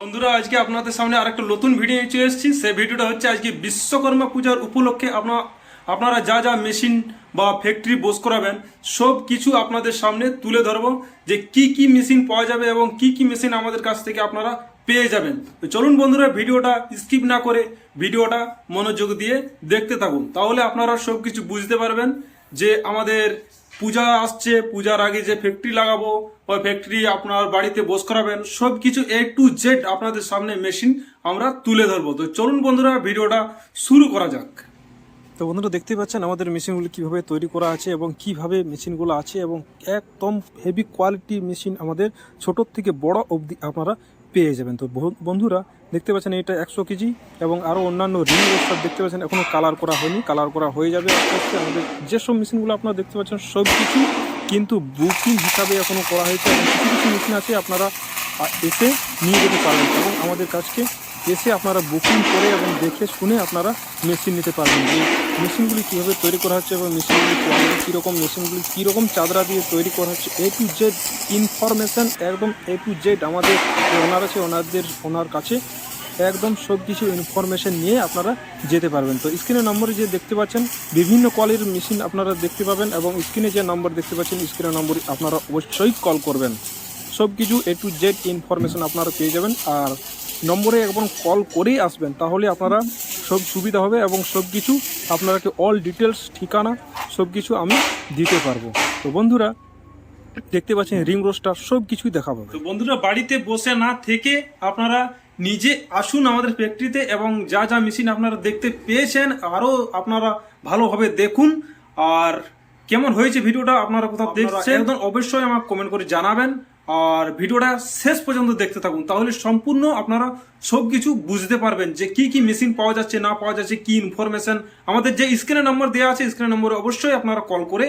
বন্ধুরা, আজকে আপনাদের সামনে আরেকটা নতুন ভিডিও চলে এসেছি। সেই ভিডিওটা হচ্ছে আজকে বিশ্বকর্মা পূজার উপলক্ষে আপনার আপনারা যা যা মেশিন বা ফ্যাক্টরি বস করাবেন, সব কিছু আপনাদের সামনে তুলে ধরবো যে কি কি মেশিন পাওয়া যাবে এবং কি কি মেশিন আমাদের কাছ থেকে আপনারা পেয়ে যাবেন। তো চলুন বন্ধুরা ভিডিওটা স্কিপ না করে ভিডিওটা মনোযোগ দিয়ে দেখতে থাকুন। তাহলে আপনারা সব কিছু বুঝতে পারবেন যে আমাদের পূজা আসছে, পূজার আগে যে ফ্যাক্টরি লাগাবো, ওই ফ্যাক্টরি আপনার বাড়িতে বস করাবেন সব কিছু এ টু জেড আপনাদের সামনে মেশিন আমরা তুলে ধরবো। তো চলুন বন্ধুরা, ভিডিওটা শুরু করা যাক। তো বন্ধুরা দেখতে পাচ্ছেন আমাদের মেশিনগুলি কীভাবে তৈরি করা আছে এবং কীভাবে মেশিনগুলো আছে এবং একদম হেভি কোয়ালিটি মেশিন আমাদের ছোট থেকে বড় অবধি আপনারা পেয়ে যাবেন। তো বন্ধুরা দেখতে পাচ্ছেন এটা একশো কেজি এবং আরও অন্যান্য রিং রোস্টার দেখতে পাচ্ছেন। এখনও কালার করা হয়নি, কালার করা হয়ে যাবে আস্তে আস্তে। আমাদের যেসব মেশিনগুলো আপনারা দেখতে পাচ্ছেন সব কিছু কিন্তু বুকিং হিসাবে এখনও করা হয়েছে এবং কিছু কিছু মেশিন আছে আপনারা এসে নিয়ে যেতে পারবেন এবং আমাদের কাছকে এসে আপনারা বুকিং করে এবং দেখে শুনে আপনারা মেশিন নিতে পারবেন। যে মেশিনগুলি কীভাবে তৈরি করা হচ্ছে এবং মেশিনগুলি কোয়ালিটি কীরকম, মেশিনগুলি কীরকম চাদরা দিয়ে তৈরি করা হচ্ছে এ টু জেড ইনফরমেশান একদম এ টু জেড আমাদের যে ওনার আছে, ওনাদের, ওনার কাছে একদম সব কিছু ইনফরমেশন নিয়ে আপনারা যেতে পারবেন। তো স্ক্রিনের নম্বরে যে দেখতে পাচ্ছেন, বিভিন্ন কলের মেশিন আপনারা দেখতে পাবেন এবং স্ক্রিনে যে নম্বর দেখতে পাচ্ছেন স্ক্রিনের নম্বরে আপনারা অবশ্যই কল করবেন। সব কিছু এ টু জেড ইনফরমেশন আপনারা পেয়ে যাবেন আর নম্বরে একবার কল করেই আসবেন, তাহলে আপনারা সব সুবিধা হবে এবং সব কিছু আপনারাকে অল ডিটেলস ঠিকানা সব কিছু আমি দিতে পারব। তো বন্ধুরা, দেখতে পাচ্ছেন রিং রোস্টার সব কিছুই দেখাবো। তো বন্ধুরা, বাড়িতে বসে না থেকে আপনারা নিজে আসুন আমাদের ফ্যাক্টরিতে এবং যা যা মেশিন আপনারা দেখতে পেয়েছেন আরও আপনারা ভালোভাবে দেখুন। আর কেমন হয়েছে ভিডিওটা আপনারা কোথাও দেখছেন একদম অবশ্যই আমাকে কমেন্ট করে জানাবেন। আর ভিডিওটা শেষ পর্যন্ত দেখতে থাকুন তাহলে সম্পূর্ণ আপনারা সব কিছু বুঝতে পারবেন যে কি কি মেশিন পাওয়া যাচ্ছে না পাওয়া যাচ্ছে কি ইনফরমেশন আমাদের যে স্ক্রিনে নম্বর দেওয়া আছে স্ক্রিনে নম্বরে অবশ্যই আপনারা কল করে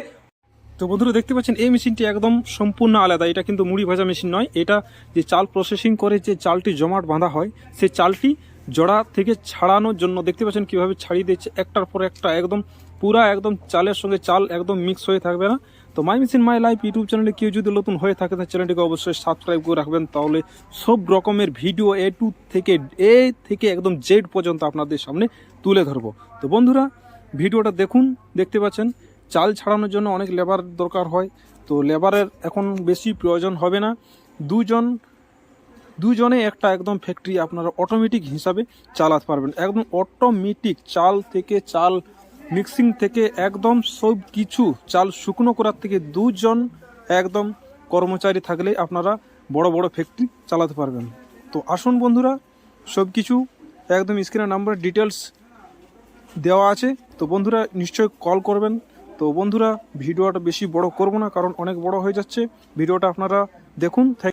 তো বন্ধুরা দেখতে পাচ্ছেন, এই মেশিনটি একদম সম্পূর্ণ আলাদা। এটা কিন্তু মুড়ি ভাজা মেশিন নয়, এটা যে চাল প্রসেসিং করে যে চালটি জমাট বাঁধা হয় সেই চালটি জড়া থেকে ছাড়ানোর জন্য দেখতে পাচ্ছেন কীভাবে ছাড়িয়ে দিচ্ছে একটার পর একটা একদম পুরা একদম চালের সঙ্গে চাল একদম মিক্স হয়ে থাকবে না। তো my machine my life YouTube চ্যানেলে কেউ যদি নতুন হয়ে থাকে, তাহলে চ্যানেলটিকে অবশ্যই সাবস্ক্রাইব করে রাখবেন। তাহলে সব রকমের ভিডিও এ টু থেকে এ থেকে একদম জেড পর্যন্ত আপনাদের সামনে তুলে ধরবো। তো বন্ধুরা, ভিডিওটা দেখুন, দেখতে পাচ্ছেন চাল ছাড়ানোর জন্য অনেক লেবার দরকার হয়। তো লেবারের এখন বেশি প্রয়োজন হবে না। দুজন, দুজনে একটা একদম ফ্যাক্টরি আপনারা অটোমেটিক হিসাবে চালাতে পারবেন। একদম অটোমেটিক চাল থেকে চাল মিক্সিং থেকে একদম সব কিছু চাল শুকনো করার থেকে দুজন একদম কর্মচারী থাকলে আপনারা বড় বড় ফ্যাক্টরি চালাতে পারবেন। তো আসুন বন্ধুরা, সব কিছু একদম স্ক্রিনের নাম্বার ডিটেলস দেওয়া আছে। তো বন্ধুরা নিশ্চয়ই কল করবেন। তো বন্ধুরা, ভিডিওটা বেশি বড় করব না, কারণ অনেক বড় হয়ে যাচ্ছে। ভিডিওটা আপনারা দেখুন